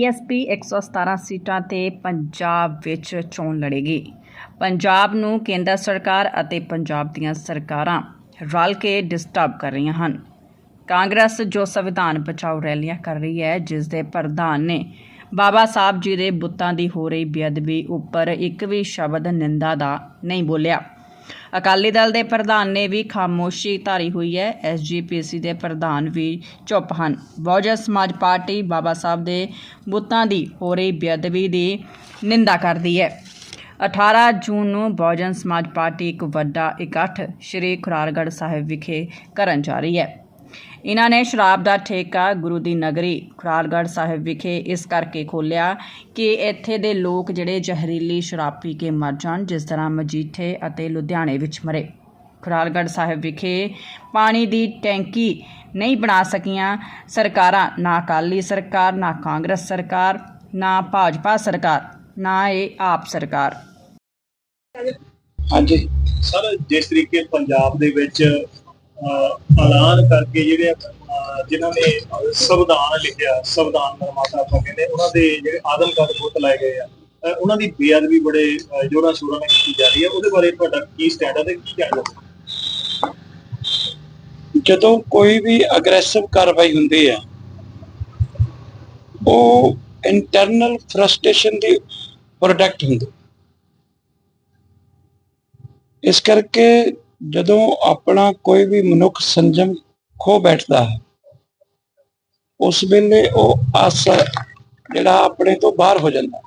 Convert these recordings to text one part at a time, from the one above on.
BSP 117 ਸੀਟਾਂ ਤੇ ਪੰਜਾਬ ਵਿੱਚ ਚੋਣ ਲੜੇਗੀ। ਪੰਜਾਬ ਨੂੰ ਕੇਂਦਰ ਸਰਕਾਰ ਅਤੇ ਪੰਜਾਬ ਦੀਆਂ ਸਰਕਾਰਾਂ ਰਲ ਕੇ ਡਿਸਟਰਬ ਕਰ ਰਹੀਆਂ ਹਨ। ਕਾਂਗਰਸ ਜੋ ਸੰਵਿਧਾਨ ਬਚਾਓ ਰੈਲੀਆਂ ਕਰ ਰਹੀ ਹੈ, ਜਿਸ ਦੇ ਪ੍ਰਧਾਨ ਨੇ ਬਾਬਾ ਸਾਹਿਬ ਜੀ ਦੇ ਬੁੱਤਾਂ ਦੀ ਹੋ ਰਹੀ ਬੇਅਦਬੀ ਉੱਪਰ ਇੱਕ ਵੀ ਸ਼ਬਦ ਨਿੰਦਾ ਦਾ ਨਹੀਂ ਬੋਲਿਆ। ਅਕਾਲੀ ਦਲ ਦੇ ਪ੍ਰਧਾਨ ਨੇ ਵੀ ਖਾਮੋਸ਼ੀ ਧਾਰੀ ਹੋਈ ਹੈ। ਐਸਜੀਪੀਸੀ ਦੇ ਪ੍ਰਧਾਨ ਵੀ ਚੁੱਪ ਹਨ। ਬਹੁਜਨ ਸਮਾਜ ਪਾਰਟੀ ਬਾਬਾ ਸਾਹਿਬ ਦੇ ਬੁੱਤਾਂ ਦੀ ਹੋ ਰਹੀ ਬੇਅਦਬੀ ਦੀ ਨਿੰਦਾ ਕਰਦੀ ਹੈ। 18 ਜੂਨ ਨੂੰ ਬਹੁਜਨ ਸਮਾਜ ਪਾਰਟੀ ਇੱਕ ਵੱਡਾ ਇਕੱਠ ਸ਼੍ਰੀ ਖੁਰਾਰਗੜ੍ਹ ਸਾਹਿਬ ਵਿਖੇ ਕਰਨ ਜਾ ਰਹੀ ਹੈ। ਇਹਨਾਂ ਨੇ ਸ਼ਰਾਬ ਦਾ ਠੇਕਾ ਗੁਰੂ ਦੀ ਨਗਰੀ ਖੁਰਾਰਗੜ੍ਹ ਸਾਹਿਬ ਵਿਖੇ ਇਸ ਕਰਕੇ ਖੋਲ੍ਹਿਆ ਕਿ ਇੱਥੇ ਦੇ ਲੋਕ ਜਿਹੜੇ ਜ਼ਹਿਰੀਲੀ ਸ਼ਰਾਬ ਪੀ ਕੇ ਮਰ ਜਾਣ ਜਿਸ ਤਰ੍ਹਾਂ ਮਜੀਠੇ ਅਤੇ ਲੁਧਿਆਣੇ ਵਿੱਚ ਮਰੇ। ਖੁਰਾਰਗੜ੍ਹ ਸਾਹਿਬ ਵਿਖੇ ਪਾਣੀ ਦੀ ਟੈਂਕੀ ਨਹੀਂ ਬਣਾ ਸਕੀਆਂ ਸਰਕਾਰਾਂ ਨਾ ਅਕਾਲੀ ਸਰਕਾਰ ਨਾ ਕਾਂਗਰਸ ਸਰਕਾਰ ਨਾ ਭਾਜਪਾ ਸਰਕਾਰ ਨਾ ਇਹ ਆਪ ਸਰਕਾਰ। ਹਾਂਜੀ। ਸਰ ਜਿਸ ਤਰੀਕੇ ਪੰਜਾਬ ਦੇ ਵਿੱਚ ਐਲਾਨ ਕਰਕੇ ਜਿਹੜੇ ਅਹ, ਜਿਨ੍ਹਾਂ ਨੇ ਸੰਵਿਧਾਨ ਲਿਖਿਆ ਸੰਵਿਧਾਨ ਨਿਰਮਾਤਾ ਆਪਾਂ ਕਹਿੰਦੇ ਉਹਨਾਂ ਦੇ ਜਿਹੜੇ ਆਦਮਕਦ ਬੁੱਤ ਲਾਏ ਗਏ ਆ ਉਹਨਾਂ ਦੀ ਬੇਅਦਬੀ ਬੜੇ ਜੋਰਾਂ ਸ਼ੋਰਾਂ ਨਾਲ ਕੀਤੀ ਜਾ ਰਹੀ ਹੈ। ਉਹਦੇ ਬਾਰੇ ਤੁਹਾਡਾ ਕੀ ਸਟੈਂਡ ਹੈ ਤੇ ਕੀ ਕਹਿਣਾ ਜਦੋਂ ਕੋਈ ਵੀ ਅਗਰੈਸਿਵ ਕਾਰਵਾਈ ਹੁੰਦੀ ਹੈ ਉਹ ਇੰਟਰਨਲ ਫਰਸਟ੍ਰੇਸ਼ਨ ਦੀ ਪ੍ਰੋਡਕਟ ਹੁੰਦੀ। ਇਸ ਕਰਕੇ ਜਦੋਂ ਆਪਣਾ ਕੋਈ ਵੀ ਮਨੁੱਖ ਸੰਜਮ ਖੋ ਬੈਠਦਾ ਹੈ, ਉਸ ਵੇਲੇ ਉਹ ਆਸ ਜਿਹੜਾ ਆਪਣੇ ਤੋਂ ਬਾਹਰ ਹੋ ਜਾਂਦਾ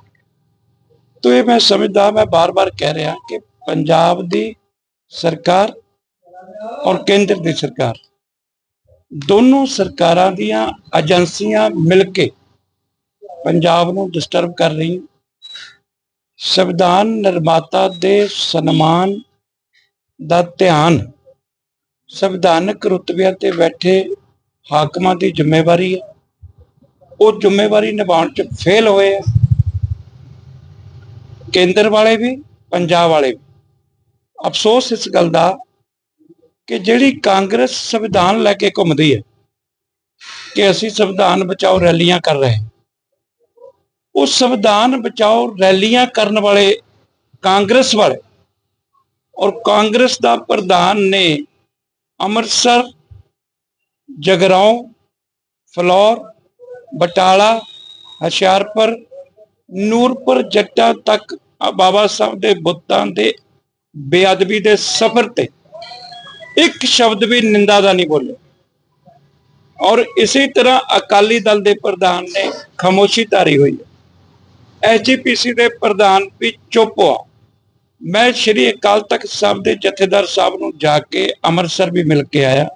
ਤੋ ਇਹ ਮੈਂ ਸਮਝਦਾ, ਮੈਂ ਬਾਰ-ਬਾਰ ਕਹਿ ਰਿਹਾ ਕਿ ਪੰਜਾਬ ਦੀ ਸਰਕਾਰ ਔਰ ਕੇਂਦਰ ਦੀ ਸਰਕਾਰ ਦੋਨੋਂ ਸਰਕਾਰਾਂ ਦੀਆਂ ਏਜੰਸੀਆਂ ਮਿਲ ਕੇ ਪੰਜਾਬ ਨੂੰ ਡਿਸਟਰਬ ਕਰ ਰਹੀਆਂ। ਸੰਵਿਧਾਨ ਨਿਰਮਾਤਾ ਦੇ ਸਨਮਾਨ ਦਾ ਧਿਆਨ ਸੰਵਿਧਾਨਕ ਰੁਤਬਿਆਂ ਤੇ ਬੈਠੇ ਹਾਕਮਾਂ ਦੀ ਜ਼ਿੰਮੇਵਾਰੀ ਹੈ। ਉਹ ਜ਼ਿੰਮੇਵਾਰੀ ਨਿਭਾਉਣ ਚ ਫੇਲ ਹੋਏ ਆ। ਕੇਂਦਰ ਵਾਲੇ ਵੀ, ਪੰਜਾਬ ਵਾਲੇ ਵੀ। ਅਫਸੋਸ ਇਸ ਗੱਲ ਦਾ ਕਿ ਜਿਹੜੀ ਕਾਂਗਰਸ ਸੰਵਿਧਾਨ ਲੈ ਕੇ ਘੁੰਮਦੀ ਹੈ ਕਿ ਅਸੀਂ ਸੰਵਿਧਾਨ ਬਚਾਓ ਰੈਲੀਆਂ ਕਰ ਰਹੇ ਉਹ ਸੰਵਿਧਾਨ ਬਚਾਓ ਰੈਲੀਆਂ ਕਰਨ ਵਾਲੇ ਕਾਂਗਰਸ ਵਾਲੇ ਔਰ ਕਾਂਗਰਸ ਦਾ ਪ੍ਰਧਾਨ ਨੇ ਅੰਮ੍ਰਿਤਸਰ, ਜਗਰਾਉਂ, ਫਲੌਰ, ਬਟਾਲਾ, ਹੁਸ਼ਿਆਰਪੁਰ, ਨੂਰਪੁਰ ਜੱਟਾਂ ਤੱਕ ਬਾਬਾ ਸਾਹਿਬ ਦੇ ਬੁੱਤਾਂ ਦੇ ਬੇਅਦਬੀ ਦੇ ਸਫ਼ਰ ਤੇ ਇੱਕ ਸ਼ਬਦ ਵੀ ਨਿੰਦਾ ਦਾ ਨਹੀਂ ਬੋਲੇ ਔਰ ਇਸੇ ਤਰ੍ਹਾਂ ਅਕਾਲੀ ਦਲ ਦੇ ਪ੍ਰਧਾਨ ਨੇ ਖਾਮੋਸ਼ੀ ਧਾਰੀ ਹੋਈ ਹੈ। ਐਸਜੀਪੀਸੀ ਦੇ ਪ੍ਰਧਾਨ ਵੀ ਚੁੱਪ ਆ ਮੈਂ ਸ਼੍ਰੀ ਅਕਾਲ ਤਖਤ ਸਾਹਿਬ ਦੇ ਜਥੇਦਾਰ ਸਾਹਿਬ ਨੂੰ ਜਾ ਕੇ ਅੰਮ੍ਰਿਤਸਰ ਵੀ ਮਿਲ ਕੇ ਆਇਆ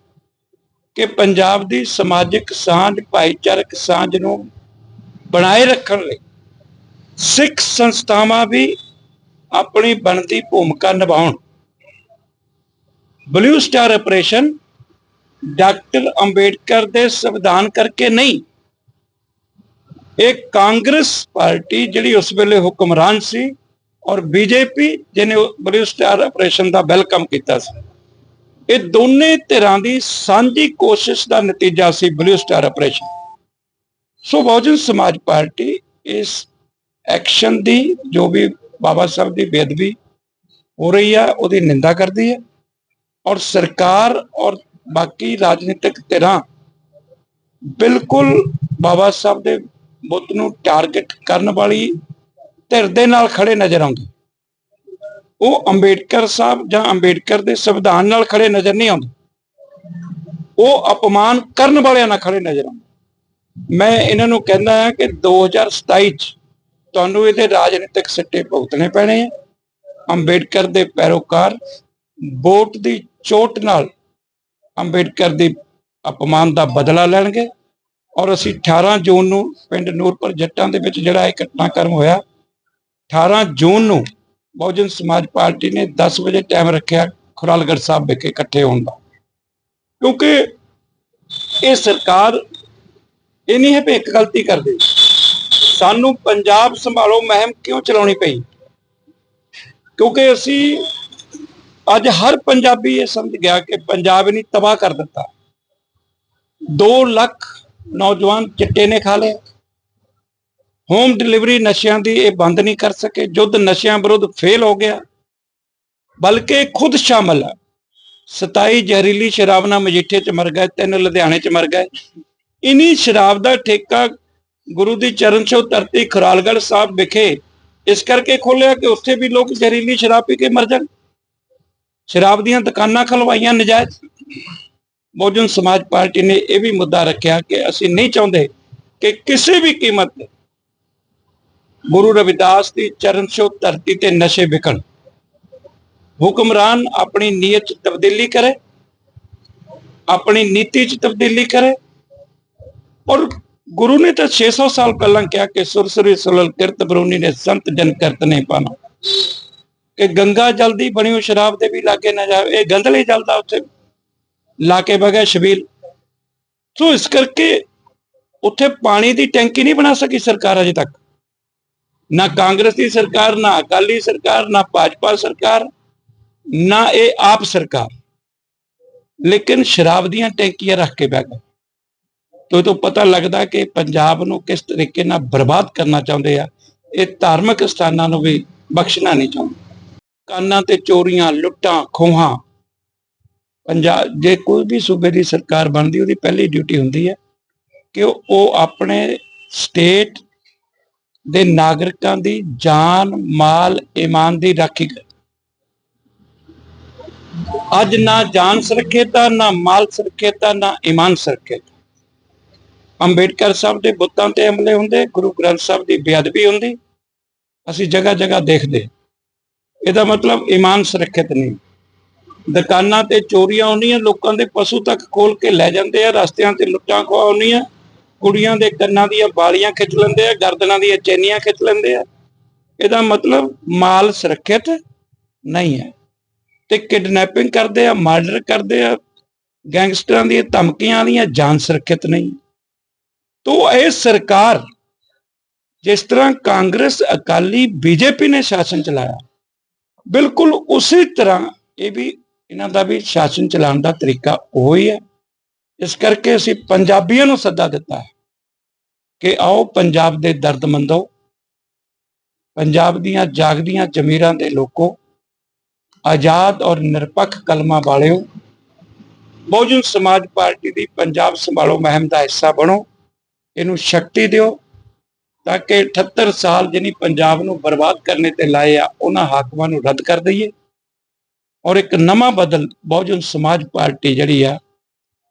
ਕਿ ਪੰਜਾਬ ਦੀ ਸਮਾਜਿਕ ਸਾਂਝ, ਭਾਈਚਾਰਕ ਸਾਂਝ ਨੂੰ ਬਣਾਏ ਰੱਖਣ ਲਈ ਸਿੱਖ ਸੰਸਥਾਵਾਂ ਵੀ ਆਪਣੀ ਬਣਦੀ ਭੂਮਿਕਾ ਨਿਭਾਉਣ। Blue star operation doctor Ambedkar ਦੇ ਸੰਵਿਧਾਨ ਕਰਕੇ ਨਹੀਂ, ਇਹ ਕਾਂਗਰਸ ਪਾਰਟੀ ਜਿਹੜੀ ਉਸ ਵੇਲੇ ਹੁਕਮਰਾਨ ਸੀ ਔਰ ਬੀਜੇਪੀ ਜਿਹਨੇ ਬਲੂ ਸਟਾਰ ਆਪਰੇਸ਼ਨ ਦਾ ਵੈਲਕਮ ਕੀਤਾ ਸੀ। ਇਹ ਦੋਨੇ ਧਿਰਾਂ ਦੀ ਸਾਂਝੀ ਕੋਸ਼ਿਸ਼ ਦਾ ਨਤੀਜਾ ਸੀ blue star operation so Bahujan Samaj Party ਇਸ ਐਕਸ਼ਨ ਦੀ, ਜੋ ਵੀ ਬਾਬਾ ਸਾਹਿਬ ਦੀ ਬੇਅਦਬੀ ਹੋ ਰਹੀ ਆ, ਉਹਦੀ ਨਿੰਦਾ ਕਰਦੀ ਹੈ। ਔਰ ਸਰਕਾਰ ਔਰ ਬਾਕੀ ਰਾਜਨੀਤਿਕ ਧਿਰਾਂ ਬਿਲਕੁਲ ਬਾਬਾ ਸਾਹਿਬ ਦੇ ਬੁੱਤ ਨੂੰ ਟਾਰਗੇਟ ਕਰਨ ਵਾਲੀ ਧਿਰ ਦੇ ਨਾਲ ਖੜੇ ਨਜ਼ਰ ਆਉਂਦੇ। ਉਹ ਅੰਬੇਡਕਰ ਸਾਹਿਬ ਜਾਂ ਅੰਬੇਡਕਰ ਦੇ ਸੰਵਿਧਾਨ ਨਾਲ ਖੜੇ ਨਜ਼ਰ ਨਹੀਂ ਆਉਂਦੇ। ਉਹ ਅਪਮਾਨ ਕਰਨ ਵਾਲਿਆਂ ਨਾਲ ਖੜੇ ਨਜ਼ਰ ਆਉਂਦੇ। ਮੈਂ ਇਹਨਾਂ ਨੂੰ ਕਹਿੰਦਾ ਹਾਂ ਕਿ 2027 ਚ ਤੁਹਾਨੂੰ ਇਹਦੇ ਰਾਜਨੀਤਿਕ ਸਿੱਟੇ ਭੁਗਤਣੇ ਪੈਣੇ ਆ। ਅੰਬੇਡਕਰ ਦੇ ਪੈਰੋਕਾਰ ਵੋਟ ਦੀ ਚੋਟ ਨਾਲ ਅੰਬੇਡਕਰ ਦੇ ਅਪਮਾਨ ਦਾ ਬਦਲਾ ਲੈਣਗੇ। ਔਰ ਅਸੀਂ 18 ਜੂਨ ਨੂੰ ਪਿੰਡ ਨੂਰਪੁਰ ਜੱਟਾਂ ਦੇ ਵਿੱਚ ਜਿਹੜਾ ਇਹ ਘਟਨਾਕ੍ਰਮ ਹੋਇਆ 18 ਜੂਨ ਨੂੰ ਬਹੁਜਨ ਸਮਾਜ ਪਾਰਟੀ ਨੇ 10 ਵਜੇ ਟਾਈਮ ਰੱਖਿਆ ਖੁਰਾਲਗੜ੍ਹ ਸਾਹਿਬ ਵਿਖੇ ਇਕੱਠੇ ਹੋਣ ਦਾ। ਕਿਉਂਕਿ ਇਹ ਸਰਕਾਰ ਇਹ ਨਹੀਂ ਹੈ ਵੀ ਇੱਕ ਗਲਤੀ ਕਰਦੇ ਸਾਨੂੰ ਪੰਜਾਬ ਸੰਭਾਲੋ ਮੁਹਿੰਮ ਕਿਉਂ ਚਲਾਉਣੀ ਪਈ? ਕਿਉਂਕਿ ਅਸੀਂ ਅੱਜ ਹਰ ਪੰਜਾਬੀ ਇਹ ਸਮਝ ਗਿਆ ਕਿ ਪੰਜਾਬ ਨੇ ਤਬਾਹ ਕਰ ਦਿੱਤਾ। 2 ਲੱਖ ਨੌਜਵਾਨ ਚਿੱਟੇ ਨੇ ਖਾ ਲਏ। ਹੋਮ ਡਿਲੀਵਰੀ ਨਸ਼ਿਆਂ ਦੀ ਇਹ ਬੰਦ ਨਹੀਂ ਕਰ ਸਕੇ, ਜੁੱਧ ਨਸ਼ਿਆਂ ਵਿਰੁੱਧ ਫੇਲ ਹੋ ਗਿਆ। ਬਲਕਿ ਖੁਦ ਸ਼ਾਮਲ ਹੈ 27 ਜ਼ਹਿਰੀਲੀ ਸ਼ਰਾਬ ਨਾਲ ਮਜੀਠੇ ਚ ਮਰ ਗਏ, ਤਿੰਨ ਲੁਧਿਆਣੇ ਚ ਮਰ ਗਏ। ਇਨੀ ਸ਼ਰਾਬ ਦਾ ਠੇਕਾ ਗੁਰੂ ਦੀ ਚਰਨ ਛੋਹ ਧਰਤੀ ਖੁਰਾਲਗੜ੍ਹ ਸਾਹਿਬ ਵਿਖੇ, ਇਸ ਕਰਕੇ ਖੋਲਿਆ ਕਿ ਉੱਥੇ ਵੀ ਲੋਕ ਜ਼ਹਿਰੀਲੀ ਸ਼ਰਾਬ ਪੀ ਕੇ ਮਰ ਜਾਣ। ਸ਼ਰਾਬ ਦੀਆਂ ਦੁਕਾਨਾਂ ਖਲਵਾਈਆਂ ਨਜਾਇਜ਼। ਬਹੁਜਨ ਸਮਾਜ ਪਾਰਟੀ ਨੇ ਇਹ ਵੀ ਮੁੱਦਾ ਰੱਖਿਆ ਕਿ ਅਸੀਂ ਨਹੀਂ ਚਾਹੁੰਦੇ ਕਿ ਕਿਸੇ ਵੀ ਕੀਮਤ ਤੇ ਗੁਰੂ ਰਵਿਦਾਸ ਦੀ ਚਰਨ ਛੋਹ ਧਰਤੀ ਤੇ ਨਸ਼ੇ ਵਿਕਣ। ਹੁਕਮਰਾਨ ਆਪਣੀ ਨੀਅਤ ਚ ਤਬਦੀਲੀ ਕਰੇ, ਆਪਣੀ ਨੀਤੀ ਚ ਤਬਦੀਲੀ ਕਰੇ ਔਰ ਗੁਰੂ ਨੇ ਤਾਂ 600 ਸਾਲ ਪਹਿਲਾਂ ਕਿਹਾ ਕਿ ਸੁਰਸਰੀ ਸੁਲਲ ਕਿਰਤ ਬਰੂਨੀ ਨੇ ਸੰਤ ਜਨ ਕਰਤ ਨਹੀਂ ਪਾਣਾ। ਕਿ ਗੰਗਾ ਜਲ ਦੀ ਬਣੀ ਹੋਈ ਸ਼ਰਾਬ ਦੇ ਵੀ ਲਾਗੇ ਨਾ ਜਾਵੇ, ਇਹ ਗੰਧਲੇ ਜਲਦਾ ਉੱਥੇ ਲਾ ਕੇ ਬਗਿਆ ਸ਼ਬੀਲ। ਸੋ ਇਸ ਕਰਕੇ ਉੱਥੇ ਪਾਣੀ ਦੀ ਟੈਂਕੀ ਨਹੀਂ ਬਣਾ ਸਕੀ ਸਰਕਾਰ ਅਜੇ ਤੱਕ। ਨਾ ਕਾਂਗਰਸ ਦੀ ਸਰਕਾਰ, ਨਾ ਅਕਾਲੀ ਸਰਕਾਰ, ਨਾ ਭਾਜਪਾ ਸਰਕਾਰ, ਨਾ ਇਹ ਆਪ ਸਰਕਾਰ। ਲੇਕਿਨ ਸ਼ਰਾਬ ਦੀਆਂ ਟੈਂਕੀਆਂ ਰੱਖ ਕੇ ਬਹਿ ਗਏ। ਤੋਂ ਤੋਂ ਪਤਾ ਲੱਗਦਾ ਕਿ ਪੰਜਾਬ ਨੂੰ ਕਿਸ ਤਰੀਕੇ ਨਾਲ ਬਰਬਾਦ ਕਰਨਾ ਚਾਹੁੰਦੇ ਆ, ਇਹ ਧਾਰਮਿਕ ਸਥਾਨਾਂ ਨੂੰ ਵੀ ਬਖਸ਼ਣਾ ਨਹੀਂ ਚਾਹੁੰਦੇ। ਕਾਨਾਂ ਤੇ ਚੋਰੀਆਂ, ਲੁੱਟਾਂ, ਖੋਹਾਂ। ਪੰਜਾਬ, ਜੇ ਕੋਈ ਵੀ ਸੂਬੇ ਦੀ ਸਰਕਾਰ ਬਣਦੀ, ਉਹਦੀ ਪਹਿਲੀ ਡਿਊਟੀ ਹੁੰਦੀ ਹੈ ਕਿ ਉਹ ਉਹ ਆਪਣੇ ਸਟੇਟ ਦੇ ਨਾਗਰਿਕਾਂ ਦੀ ਜਾਨ, ਮਾਲ ਇਮਾਨ ਦੀ ਰਾਖੀ ਕਰੇ। ਅੱਜ ਨਾ ਜਾਨ ਸੁਰੱਖਿਅਤਾ ਨਾ ਮਾਲ ਸੁਰੱਖਿਅਤਾ ਨਾ ਇਮਾਨ ਸੁਰੱਖਿਅਤਾ। ਅੰਬੇਡਕਰ ਸਾਹਿਬ ਦੇ ਬੁੱਤਾਂ ਤੇ ਹਮਲੇ ਹੁੰਦੇ, ਗੁਰੂ ਗ੍ਰੰਥ ਸਾਹਿਬ ਦੀ ਬੇਅਦਬੀ ਹੁੰਦੀ, ਅਸੀਂ ਜਗ੍ਹਾ ਜਗ੍ਹਾ ਦੇਖਦੇ। ਇਹਦਾ ਮਤਲਬ ਇਮਾਨ ਸੁਰੱਖਿਅਤ ਨਹੀਂ। ਦੁਕਾਨਾਂ ਤੇ ਚੋਰੀਆਂ ਹੁੰਦੀਆਂ ਲੋਕਾਂ ਦੇ ਪਸ਼ੂ ਤੱਕ ਖੋਲ ਕੇ ਲੈ ਜਾਂਦੇ ਆ, ਰਸਤਿਆਂ ਤੇ ਲੁੱਟਾਂ ਖੋਹਾਂ ਹੁੰਦੀਆਂ ਕੁੜੀਆਂ ਦੇ ਕੰਨਾਂ ਦੀਆਂ ਬਾਲੀਆਂ ਖਿੱਚ ਲੈਂਦੇ ਆ, ਗਰਦਨਾਂ ਦੀਆਂ ਚੈਨੀਆਂ ਖਿੱਚ ਲੈਂਦੇ ਆ। ਇਹਦਾ ਮਤਲਬ ਮਾਲ ਸੁਰੱਖਿਅਤ ਨਹੀਂ ਹੈ। ਤੇ ਕਿਡਨੈਪਿੰਗ ਕਰਦੇ ਆ, ਮਰਡਰ ਕਰਦੇ ਆ, ਗੈਂਗਸਟਰਾਂ ਦੀਆਂ ਧਮਕੀਆਂ ਦੀਆਂ ਜਾਨ ਸੁਰੱਖਿਅਤ ਨਹੀਂ। ਤੋ ਇਹ ਸਰਕਾਰ ਜਿਸ ਤਰ੍ਹਾਂ ਕਾਂਗਰਸ, ਅਕਾਲੀ, ਬੀਜੇਪੀ ਨੇ ਸ਼ਾਸਨ ਚਲਾਇਆ, ਬਿਲਕੁਲ ਉਸੇ ਤਰ੍ਹਾਂ ਇਹ ਵੀ ਇਹਨਾਂ ਦਾ ਵੀ ਸ਼ਾਸਨ ਚਲਾਉਣ ਦਾ ਤਰੀਕਾ ਉਹੀ ਹੈ। ਇਸ ਕਰਕੇ ਅਸੀਂ ਪੰਜਾਬੀਆਂ ਨੂੰ ਸੱਦਾ ਦਿੱਤਾ ਹੈ ਕਿ ਆਓ ਪੰਜਾਬ ਦੇ ਦਰਦਮੰਦੋ ਪੰਜਾਬ ਦੀਆਂ ਜਾਗਦੀਆਂ ਜ਼ਮੀਰਾਂ ਦੇ ਲੋਕੋ, ਆਜ਼ਾਦ ਔਰ ਨਿਰਪੱਖ ਕਲਮਾਂ ਵਾਲਿਓ, ਬਹੁਜਨ ਸਮਾਜ ਪਾਰਟੀ ਦੀ ਪੰਜਾਬ ਸੰਭਾਲੋ ਮੁਹਿੰਮ ਦਾ ਹਿੱਸਾ ਬਣੋ, ਇਹਨੂੰ ਸ਼ਕਤੀ ਦਿਓ ਤਾਂ ਕਿ 78 ਸਾਲ ਜਿਹਨੀ ਪੰਜਾਬ ਨੂੰ ਬਰਬਾਦ ਕਰਨੇ ਤੇ ਲਾਏ ਆ, ਉਹਨਾਂ ਹਾਕਮਾਂ ਨੂੰ ਰੱਦ ਕਰ ਦਈਏ। ਔਰ ਇੱਕ ਨਵਾਂ ਬਦਲ, ਬਹੁਜਨ ਸਮਾਜ ਪਾਰਟੀ ਜਿਹੜੀ ਆ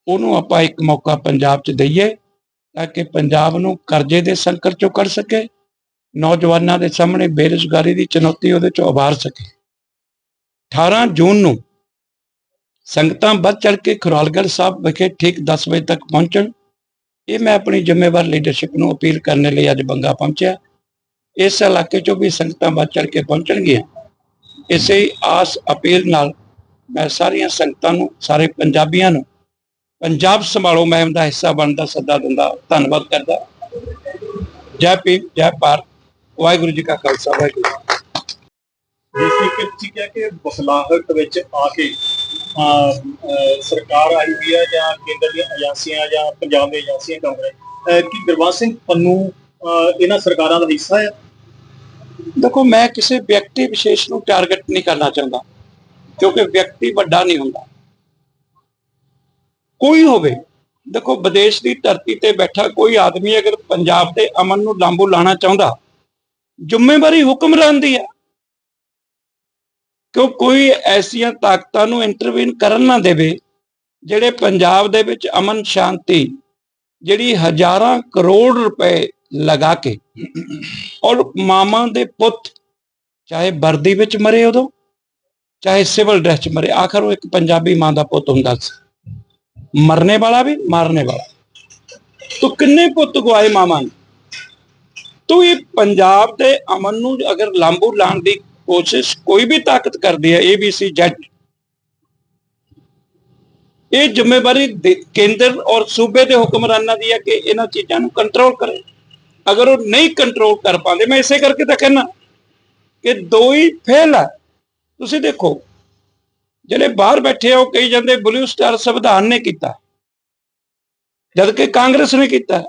ਉਹਨੂੰ ਆਪਾਂ ਇੱਕ ਮੌਕਾ ਪੰਜਾਬ 'ਚ ਦਈਏ ਤਾਂ ਕਿ ਪੰਜਾਬ ਨੂੰ ਕਰਜ਼ੇ ਦੇ ਸੰਕਟ 'ਚੋਂ ਕੱਢ ਸਕੇ, ਨੌਜਵਾਨਾਂ ਦੇ ਸਾਹਮਣੇ ਬੇਰੁਜ਼ਗਾਰੀ ਦੀ ਚੁਣੌਤੀ ਉਹਦੇ 'ਚੋਂ ਉਭਾਰ ਸਕੇ। 18 ਜੂਨ ਨੂੰ ਸੰਗਤਾਂ ਵੱਧ ਚੜ ਕੇ ਖੁਰਾਲਗੜ੍ਹ ਸਾਹਿਬ ਵਿਖੇ ਠੀਕ 10 ਵਜੇ ਤੱਕ ਪਹੁੰਚਣ। ਇਹ ਮੈਂ ਆਪਣੀ ਜ਼ਿੰਮੇਵਾਰ ਲੀਡਰਸ਼ਿਪ ਨੂੰ ਅਪੀਲ ਕਰਨ ਲਈ ਅੱਜ ਬੰਗਾ ਪਹੁੰਚਿਆ। ਇਸ ਇਲਾਕੇ 'ਚੋਂ ਵੀ ਸੰਗਤਾਂ ਵੱਧ ਚੜ ਕੇ ਪਹੁੰਚਣਗੀਆਂ। ਇਸੇ ਆਸ ਅਪੀਲ ਨਾਲ ਮੈਂ ਸਾਰੀਆਂ ਸੰਗਤਾਂ ਨੂੰ, ਸਾਰੇ ਪੰਜਾਬੀਆਂ ਨੂੰ ਪੰਜਾਬ ਸੰਭਾਲੋ ਮੁਹਿੰਮ ਦਾ ਹਿੱਸਾ ਬਣਨ ਦਾ ਸੱਦਾ ਦਿੰਦਾ ਧੰਨਵਾਦ ਕਰਦਾ। ਜੈ ਭੀਮ ਜੈ ਭਾਰਤ। ਵਾਹਿਗੁਰੂ ਜੀ ਕਾ ਖਾਲਸਾ ਵਾਹਿਗੁਰੂ ਜੀ ਕੀ ਤੁਸੀਂ ਕਿਹਾ ਕਿ ਬਖਲਾਹਟ ਵਿੱਚ ਆ ਕੇ ਸਰਕਾਰ ਆਈ ਹੋਈ ਹੈ ਜਾਂ ਕੇਂਦਰ ਦੀਆਂ ਏਜੰਸੀਆਂ ਜਾਂ ਪੰਜਾਬ ਦੀਆਂ ਏਜੰਸੀਆਂ ਕੰਮ ਰਹੇ ਕੀ ਗੁਰਬਖਸ਼ ਸਿੰਘ ਪੰਨੂ ਇਹਨਾਂ ਸਰਕਾਰਾਂ ਦਾ ਹਿੱਸਾ ਹੈ ਦੇਖੋ ਮੈਂ ਕਿਸੇ ਵਿਅਕਤੀ ਵਿਸ਼ੇਸ਼ ਨੂੰ ਟਾਰਗੇਟ ਨਹੀਂ ਕਰਨਾ ਚਾਹੁੰਦਾ ਕਿਉਂਕਿ ਵਿਅਕਤੀ ਵੱਡਾ ਨਹੀਂ ਹੁੰਦਾ। ਕੋਈ ਹੋਵੇ। ਦੇਖੋ, ਵਿਦੇਸ਼ ਦੀ ਧਰਤੀ ਤੇ ਬੈਠਾ ਕੋਈ ਆਦਮੀ ਅਗਰ ਪੰਜਾਬ ਦੇ ਅਮਨ ਨੂੰ ਲਾਂਬੂ ਲਾਣਾ ਚਾਹੁੰਦਾ, ਜ਼ਿੰਮੇਵਾਰੀ ਹੁਕਮਰਾਨ ਦੀ ਹੈ ਕਿਉਂ ਕੋਈ ਐਸੀਆਂ ਤਾਕਤਾਂ ਨੂੰ ਇੰਟਰਵੀਨ ਕਰਨ ਨਾ ਦੇਵੇ, ਜਿਹੜੇ ਪੰਜਾਬ ਦੇ ਵਿੱਚ ਅਮਨ ਸ਼ਾਂਤੀ, ਜਿਹੜੀ ਹਜ਼ਾਰਾਂ ਕਰੋੜ ਰੁਪਏ ਲਗਾ ਕੇ ਔਰ ਮਾਮਾ ਦੇ ਪੁੱਤ ਚਾਹੇ ਵਰਦੀ ਵਿੱਚ ਮਰੇ ਉਦੋਂ, ਚਾਹੇ ਸਿਵਲ ਡਰੈਸ ਚ ਮਰੇ। ਆਖਰ ਉਹ ਇੱਕ ਪੰਜਾਬੀ ਮਾਂ ਦਾ ਪੁੱਤ ਹੁੰਦਾ ਸੀ। ਮਰਨੇ ਵਾਲਾ ਵੀ, ਮਾਰਨੇ ਵਾਲਾ। ਤੋ ਕਿੰਨੇ ਪੁੱਤ ਗਵਾਏ ਮਾਮਾ ਤੋ ਇਹ ਪੰਜਾਬ ਦੇ ਅਮਨ ਨੂੰ ਅਗਰ ਲਾਂਬੂ ਲਾਉਣ ਦੀ ਕੋਸ਼ਿਸ਼ ਕੋਈ ਵੀ ਤਾਕਤ ਕਰਦੀ ਹੈ ਏਬੀਸੀ ਜੈਟ ਇਹ ਜ਼ਿੰਮੇਵਾਰੀ ਦੇ- ਕੇਂਦਰ ਔਰ ਸੂਬੇ ਦੇ ਹੁਕਮਰਾਨਾਂ ਦੀ ਹੈ ਕਿ ਇਹਨਾਂ ਚੀਜ਼ਾਂ ਨੂੰ ਕੰਟਰੋਲ ਕਰੇ। ਅਗਰ ਉਹ ਨਹੀਂ ਕੰਟਰੋਲ ਕਰ ਪਾਉਂਦੇ, ਮੈਂ ਇਸੇ ਕਰਕੇ ਤਾਂ ਕਹਿਣਾ ਕਿ ਦੋ ਹੀ ਫੇਲ ਹੈ ਤੁਸੀਂ ਦੇਖੋ ਜਿਹੜੇ ਬਾਹਰ ਬੈਠੇ ਆ, ਉਹ ਕਹੀ ਜਾਂਦੇ, ਬਲੂ ਸਟਾਰ ਸੰਵਿਧਾਨ ਨੇ ਕੀਤਾ ਜਦ ਕਿ ਕਾਂਗਰਸ ਨੇ ਕੀਤਾ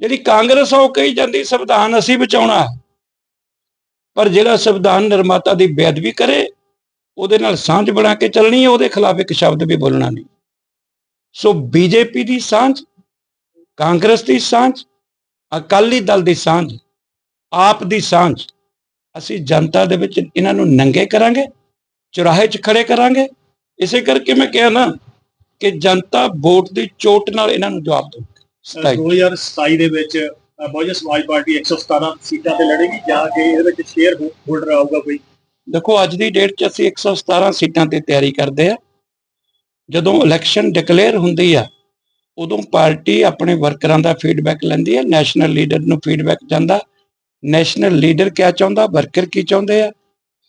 ਜਿਹੜੀ ਕਾਂਗਰਸ ਆ, ਉਹ ਕਹੀ ਜਾਂਦੀ, ਸੰਵਿਧਾਨ ਅਸੀਂ ਬਚਾਉਣਾ ਪਰ ਜਿਹੜਾ ਸੰਵਿਧਾਨ ਨਿਰਮਾਤਾ ਦੀ ਬੇਅਦਬੀ ਕਰੇ, ਉਹਦੇ ਨਾਲ ਸਾਂਝ ਬਣਾ ਕੇ ਚੱਲਣੀ ਹੈ, ਉਹਦੇ ਖਿਲਾਫ ਇੱਕ ਸ਼ਬਦ ਵੀ ਬੋਲਣਾ ਨਹੀਂ। ਸੋ ਬੀਜੇਪੀ ਦੀ ਸਾਂਝ, ਕਾਂਗਰਸ ਦੀ ਸਾਂਝ, ਅਕਾਲੀ ਦਲ ਦੀ ਸਾਂਝ, ਆਪ ਦੀ ਸਾਂਝ, ਅਸੀਂ ਜਨਤਾ ਦੇ ਵਿੱਚ ਇਹਨਾਂ ਨੂੰ ਨੰਗੇ ਕਰਾਂਗੇ। ਚੁਰਾਹੇ 'ਚ ਖੜੇ ਕਰਾਂਗੇ। ਇਸੇ ਕਰਕੇ ਮੈਂ ਕਿਹਾ ਨਾ ਕਿ ਜਨਤਾ ਵੋਟ ਦੀ ਚੋਟ ਨਾਲ ਇਹਨਾਂ ਨੂੰ ਜਵਾਬ ਦੇਊ ਅ, 2027 ਦੇ ਵਿੱਚ ਬਹੁਜਨ ਸਮਾਜ ਪਾਰਟੀ 117 ਸੀਟਾਂ ਤੇ ਲੜੇਗੀ ਜਾਂ ਕਿ ਇਹਦੇ ਵਿੱਚ ਸ਼ੇਅਰ ਹੋਲਡਰ ਆਊਗਾ ਕੋਈ। ਦੇਖੋ ਅੱਜ ਦੀ ਡੇਟ 'ਚ ਅਸੀਂ 117 ਸੀਟਾਂ ਤੇ ਤਿਆਰੀ ਕਰਦੇ ਆ ਜਦੋਂ ਇਲੈਕਸ਼ਨ ਡਿਕਲੇਅਰ ਹੁੰਦੀ ਆ ਉਦੋਂ ਪਾਰਟੀ ਆਪਣੇ ਵਰਕਰਾਂ ਦਾ ਫੀਡਬੈਕ ਲੈਂਦੀ ਹੈ ਨੈਸ਼ਨਲ ਲੀਡਰ ਨੂੰ ਫੀਡਬੈਕ ਜਾਂਦਾ। ਨੈਸ਼ਨਲ ਲੀਡਰ ਕਿਆ ਚਾਹੁੰਦਾ? ਵਰਕਰ ਕੀ ਚਾਹੁੰਦੇ ਆ?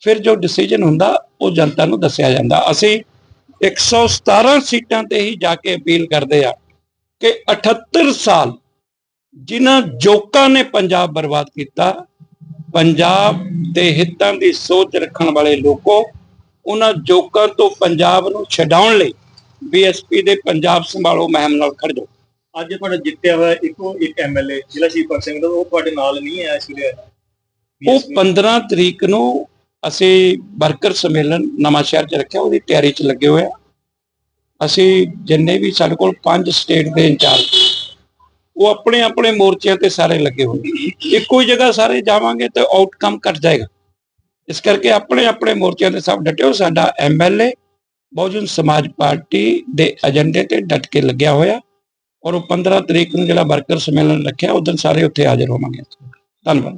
ਫਿਰ ਜੋ ਡਿਸੀਜਨ ਹੁੰਦਾ ਉਹ ਜਨਤਾ ਨੂੰ ਦੱਸਿਆ ਜਾਂਦਾ। ਅਸੀਂ 117 ਸੀਟਾਂ ਤੇ ਹੀ ਜਾ ਕੇ ਅਪੀਲ ਕਰਦੇ ਆ ਕਿ 78 ਸਾਲ ਜਿਨ੍ਹਾਂ ਜੋਕਾਂ ਨੇ ਪੰਜਾਬ ਬਰਬਾਦ ਕੀਤਾ ਪੰਜਾਬ ਦੇ ਹਿੱਤਾਂ ਦੀ ਸੋਚ ਰੱਖਣ ਵਾਲੇ ਲੋਕੋ ਉਹਨਾਂ ਜੋਕਾਂ ਤੋਂ ਪੰਜਾਬ ਨੂੰ ਛਡਾਉਣ ਲਈ ਬੀਐਸਪੀ ਦੇ ਪੰਜਾਬ ਸੰਭਾਲੋ ਮਹਿਮ ਨਾਲ ਖੜ ਜਾਓ। ਅੱਜ ਤੁਹਾਡਾ ਜਿੱਤਿਆ ਹੋਇਆ ਇੱਕੋ ਇੱਕ ਐਮਐਲਏ ਜ਼ਿਲ੍ਹਾ ਸ਼ਹੀਦ ਸਿੰਘ ਦਾ ਉਹ ਤੁਹਾਡੇ ਨਾਲ ਨਹੀਂ ਹੈ ਇਸ ਵੇਲੇ ਉਹ 15 ਤਰੀਕ ਨੂੰ ਅਸੀਂ ਵਰਕਰ ਸੰਮੇਲਨ ਨਵਾਂ ਸ਼ਹਿਰ 'ਚ ਰੱਖਿਆ, ਉਹਦੀ ਤਿਆਰੀ 'ਚ ਲੱਗੇ ਹੋਏ ਆ। ਅਸੀਂ ਜਿੰਨੇ ਵੀ ਸਾਡੇ ਕੋਲ ਪੰਜ ਸਟੇਟ ਦੇ ਇੰਚਾਰਜ, ਉਹ ਆਪਣੇ ਆਪਣੇ ਮੋਰਚਿਆਂ ਤੇ ਸਾਰੇ ਲੱਗੇ ਹੋਏ। ਇੱਕੋ ਹੀ ਜਗ੍ਹਾ ਸਾਰੇ ਜਾਵਾਂਗੇ ਤੇ ਆਊਟਕਮ ਘਟ ਜਾਏਗਾ। ਇਸ ਕਰਕੇ ਆਪਣੇ ਆਪਣੇ ਮੋਰਚਿਆਂ ਤੇ ਸਭ ਡਟਿਓ। ਸਾਡਾ ਐਮਐਲਏ ਬਹੁਜਨ ਸਮਾਜ ਪਾਰਟੀ ਦੇ ਏਜੰਡੇ ਤੇ ਡਟ ਕੇ ਲੱਗਿਆ ਹੋਇਆ। ਔਰ ਉਹ 15 ਤਰੀਕ ਨੂੰ ਜਿਹੜਾ ਵਰਕਰ ਸੰਮੇਲਨ ਰੱਖਿਆ ਉਦੋਂ ਸਾਰੇ ਉੱਥੇ ਹਾਜ਼ਰ ਹੋਵਾਂਗੇ। ਧੰਨਵਾਦ।